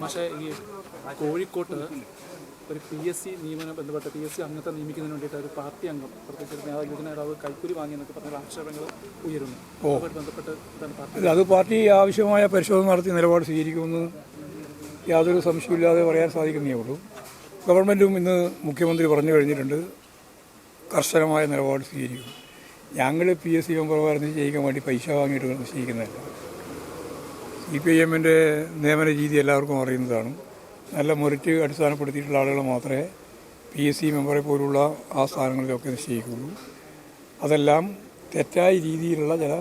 പക്ഷേ ഈ കോഴിക്കോട്ട് ഒരു പി എസ് സി നിയമനം ബന്ധപ്പെട്ട പി എസ് സി അംഗത്തെ നിയമിക്കുന്നതിന് വേണ്ടിയിട്ട് ഒരു പാർട്ടി അംഗം പ്രത്യേകിച്ച് ഒരു നേതാവ് യുവജന നേതാവ് കൈക്കൂലി വാങ്ങിയെന്നൊക്കെ പറഞ്ഞ ആക്ഷേപങ്ങൾ ഉയരുന്നു. അതുമായിട്ട് ബന്ധപ്പെട്ട് പാർട്ടി അത് പാർട്ടി ആവശ്യമായ പരിശോധന നടത്തി നിലപാട് സ്വീകരിക്കുമെന്ന് യാതൊരു സംശയമില്ലാതെ പറയാൻ സാധിക്കുന്നേ ഉള്ളൂ. ഗവൺമെന്റും ഇന്ന് മുഖ്യമന്ത്രി പറഞ്ഞു കഴിഞ്ഞിട്ടുണ്ട് കർശനമായ നിലപാട് സ്വീകരിക്കും. ഞങ്ങൾ പി എസ് സി മെമ്പർമാരെ നിശ്ചയിക്കാൻ വേണ്ടി പൈസ വാങ്ങിയിട്ട് നിശ്ചയിക്കുന്നതല്ല സി പി ഐ എമ്മിന്റെ നിയമന രീതി എല്ലാവർക്കും അറിയുന്നതാണ്. നല്ല മെറിറ്റ് അടിസ്ഥാനപ്പെടുത്തിയിട്ടുള്ള ആളുകൾ മാത്രമേ പി എസ് സി മെമ്പറെ പോലുള്ള ആ സ്ഥാനങ്ങളിലൊക്കെ നിശ്ചയിക്കുള്ളൂ അതെല്ലാം തെറ്റായ രീതിയിലുള്ള ചില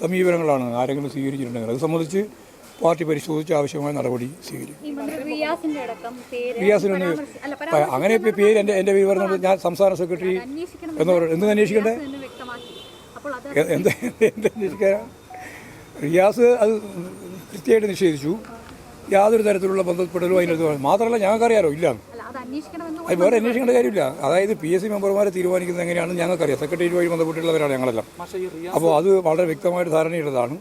സമീപനങ്ങളാണ് ആരെങ്കിലും സ്വീകരിച്ചിട്ടുണ്ടെങ്കിൽ. അത് സംബന്ധിച്ച് പാർട്ടി പരിശോധിച്ച് ആവശ്യമായ നടപടി സ്വീകരിക്കും. റിയാസിനൊന്ന് അങ്ങനെ ഇപ്പോൾ പേര് എന്റെ എന്റെ പേര് പറഞ്ഞത് ഞാൻ സംസ്ഥാന സെക്രട്ടറി എന്ന് പറയുന്നത് എന്ത് അന്വേഷിക്കണ്ടേ? എന്ന് വ്യക്തമാക്കി. അപ്പോൾ അത് എന്ത് എന്ത് അന്വേഷിക്കാൻ റിയാസ് അത് കൃത്യമായിട്ട് നിഷേധിച്ചു. യാതൊരു തരത്തിലുള്ള ബന്ധപ്പെടലോ അതിനകത്ത് മാത്രമല്ല ഞങ്ങൾക്കറിയാലോ ഇല്ല. അല്ല അത് വേറെ അന്വേഷിക്കേണ്ട കാര്യമില്ല. അതായത് പി എസ് സി മെമ്പർമാരെ തീരുമാനിക്കുന്നത് എങ്ങനെയാണെന്ന് ഞങ്ങൾക്കറിയാം. സെക്രട്ടേറിയറ്റ് വഴി ബന്ധപ്പെട്ടുള്ളവരാണ് ഞങ്ങളെല്ലാം. അപ്പോൾ അത് വളരെ വ്യക്തമായിട്ട് ധാരണയുള്ളതാണ്.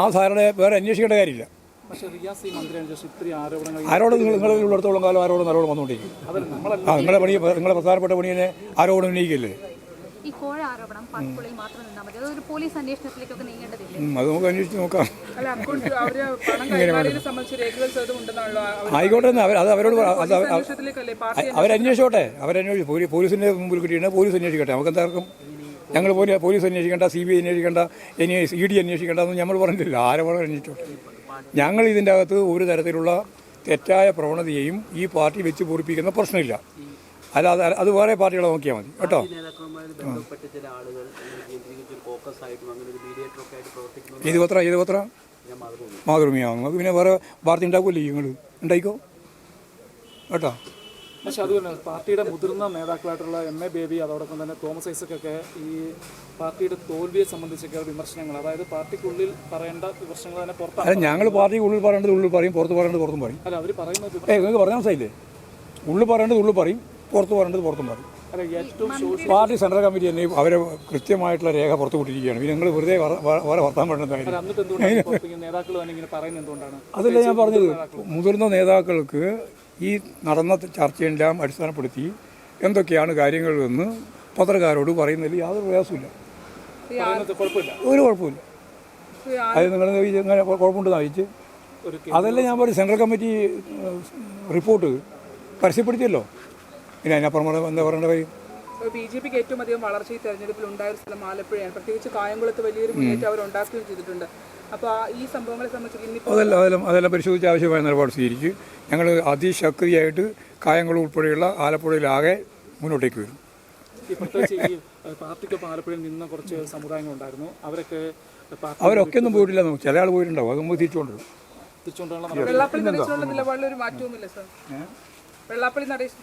ആ സാറിനെ വേറെ അന്വേഷിക്കേണ്ട കാര്യമില്ല. ആരോടും നിങ്ങൾ നിങ്ങളിൽ ഉള്ളിടത്തോളം കാലം ആരോടും ആരോടും വന്നുകൊണ്ടിരിക്കും. ആ നിങ്ങളെ പണി നിങ്ങളുടെ പ്രധാനപ്പെട്ട പണിയെ ആരോടും ഉന്നയിക്കില്ലേ? ഈ കോഴ ആരോപണം പാർട്ടിക്കുള്ളിൽ മാത്രം നിന്നാൽ മതി. അതൊരു പോലീസ് അന്വേഷണത്തിലേക്കൊക്കെ നീങ്ങേണ്ടതില്ലേ? ഉം, അത് നമുക്ക് അന്വേഷിച്ച് നോക്കാം. ആയിക്കോട്ടെ അവർ അത് അവരോട് അവരന്വേഷിച്ചോട്ടെ. അവരന്വേഷിച്ചു പോലീസ് പോലീസിന്റെ മുമ്പിൽ കിട്ടിയിട്ടുണ്ട് പോലീസ് അന്വേഷിക്കട്ടെ. നമുക്ക് എന്താർക്കും ഞങ്ങൾ പോലീസ് പോലീസ് അന്വേഷിക്കേണ്ട സി ബി ഐ അന്വേഷിക്കേണ്ട ഇനി ഇ ഡി അന്വേഷിക്കേണ്ട എന്ന് നമ്മൾ പറഞ്ഞിട്ടില്ല. ആരോപണം അന്വേഷിച്ചോട്ടെ. ഞങ്ങൾ ഇതിന്റെ അകത്ത് ഒരു തരത്തിലുള്ള തെറ്റായ പ്രവണതയെയും ഈ പാർട്ടി വെച്ച് പൂരിപ്പിക്കുന്ന പ്രശ്നമില്ല. അല്ലാതെ അത് വേറെ പാർട്ടികളെ നോക്കിയാൽ മതി. കേട്ടോ? ഇത് ഏത് പത്ര ഏത് പത്ര മാതൃഭൂമിയാണ് മാതൃഭൂമിയാവും പിന്നെ വേറെ പാർട്ടി ഉണ്ടാക്കുമല്ലേ നിങ്ങൾ ഉണ്ടായിക്കോ? കേട്ടോ? പക്ഷെ അതുപോലെ പാർട്ടിയുടെ മുതിർന്ന നേതാക്കളായിട്ടുള്ള എം എ ബേബി അതോടൊപ്പം തന്നെ തോമസ് ഐസക്കൊക്കെ ഈ പാർട്ടിയുടെ തോൽവിയെ സംബന്ധിച്ചൊക്കെ വിമർശനങ്ങൾ അതായത് പാർട്ടിക്കുള്ളിൽ പറയേണ്ട വിമർശനങ്ങൾ തന്നെ പുറത്താണ് അല്ല ഞങ്ങൾ പാർട്ടിക്കുള്ളിൽ ഉള്ളിൽ പറയേണ്ടത് ഉള്ളിൽ പറയും പുറത്ത് പറയേണ്ടത് പുറത്തും പറയും. അല്ല അവർ പറയുന്നത് ഏ നിങ്ങൾക്ക് പറഞ്ഞാൽ മനസ്സിലായില്ലേ? ഉള്ളിൽ പറയേണ്ടത് ഉള്ളിൽ പറയും പുറത്ത് പറയേണ്ടത് പുറത്തും പറയും. പാർട്ടി സെൻട്രൽ കമ്മിറ്റി തന്നെ അവരെ കൃത്യമായിട്ടുള്ള രേഖ പുറത്തു വിട്ടിരിക്കുകയാണ്. പിന്നെ നിങ്ങൾ വെറുതെ വറ- വർത്താൻ പറ്റുന്നതായിരുന്നു അതല്ല ഞാൻ പറഞ്ഞത്. മുതിർന്ന നേതാക്കൾക്ക് ഈ നടന്ന ചർച്ചയെല്ലാം അടിസ്ഥാനപ്പെടുത്തി എന്തൊക്കെയാണ് കാര്യങ്ങൾ എന്ന് പത്രക്കാരോട് പറയുന്നതിൽ യാതൊരു പ്രയാസമില്ല ഒരു കുഴപ്പമില്ല അത് നിങ്ങൾ ഇങ്ങനെ കുഴപ്പമുണ്ടെന്ന് അറിയിച്ച് അതല്ല ഞാൻ പറയും സെൻട്രൽ കമ്മിറ്റി റിപ്പോർട്ട് പരസ്യപ്പെടുത്തിയല്ലോ പിന്നെ അതിനപ്പുറം പറ- എന്താ പറയേണ്ട കാര്യം? ബി ജെ പിക്ക് ഏറ്റവും അധികം വളർച്ച ഈ തെരഞ്ഞെടുപ്പിൽ ഉണ്ടായ ഒരു സ്ഥലം ആലപ്പുഴയാണ്. പ്രത്യേകിച്ച് കായംകുളത്ത് വലിയൊരു മുന്നേറ്റം അവർ ഉണ്ടാക്കുകയും ചെയ്തിട്ടുണ്ട്. അപ്പോൾ ഈ സംഭവങ്ങളെ സംബന്ധിച്ച് അതെല്ലാം അതെല്ലാം അതെല്ലാം പരിശോധിച്ച് ആവശ്യമായ നിലപാട് സ്വീകരിച്ച് ഞങ്ങൾ അതിശക്തിയായിട്ട് കായംകുളം ഉൾപ്പെടെയുള്ള ആലപ്പുഴയിലാകെ മുന്നോട്ടേക്ക് വരും. ഈ പ്രത്യേകിച്ച് ഈ ഏഹ്, പാർട്ടിക്കൊപ്പം ആലപ്പുഴയിൽ നിന്ന കുറച്ച് സമുദായങ്ങളുണ്ടായിരുന്നു അവരൊക്കെ അവരൊക്കെ ഒന്നും പോയിട്ടില്ല നമുക്ക് ചില ആൾ പോയിട്ടുണ്ടാവും. അത് നമുക്ക് തിരിച്ചുകൊണ്ടുള്ള വെള്ളാപ്പള്ളി നിലപാടിൽ ഒരു മാറ്റവുമില്ല സർ. വെള്ളാപ്പള്ളി നടേശ്